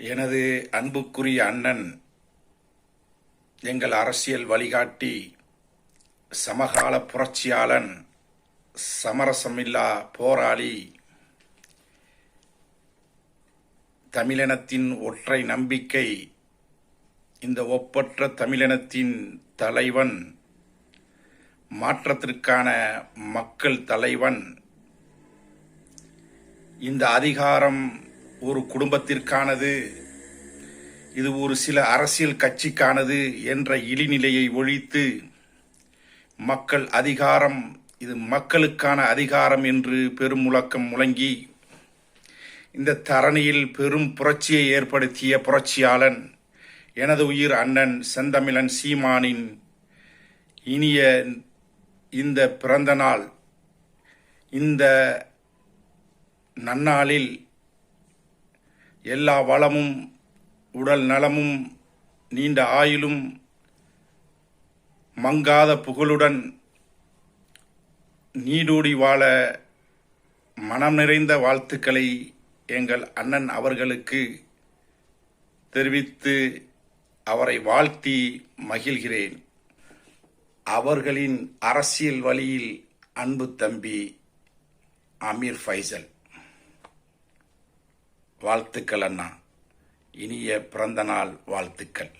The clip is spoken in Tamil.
எனது அன்புக்குரிய அண்ணன் எங்கள் அரசியல் வழிகாட்டி சமகால புரட்சியாளன் சமரசமில்லா போராளி தமிழினத்தின் ஒற்றை நம்பிக்கை இந்த ஒப்பற்ற தமிழினத்தின் தலைவன் மாற்றத்திற்கான மக்கள் தலைவன் இந்த அதிகாரம் ஒரு குடும்பத்திற்கானது இது ஒரு சில அரசியல் கட்சிக்கானது என்ற இழிநிலையை ஒழித்து மக்கள் அதிகாரம் இது மக்களுக்கான அதிகாரம் என்று பெரும் முழக்கம் முழங்கி இந்த தரணியில் பெரும் புரட்சியை ஏற்படுத்திய புரட்சியாளன் எனது உயிர் அண்ணன் செந்தமிழன் சீமானின் இனிய இந்த பிறந்த நாள் இந்த நன்னாளில் எல்லா வளமும் உடல் நலமும் நீண்ட ஆயுளும் மங்காத புகழுடன் நீடூடி வாழ மனம் நிறைந்த வாழ்த்துக்களை எங்கள் அண்ணன் அவர்களுக்கு தெரிவித்து அவரை வாழ்த்தி மகிழ்கிறேன். அவர்களின் அரசியல் வழியில் அன்பு தம்பி அமீர் ஃபைசல். வாழ்த்துக்கள் அண்ணா. இனிய பிறந்தநாள் வாழ்த்துக்கள்.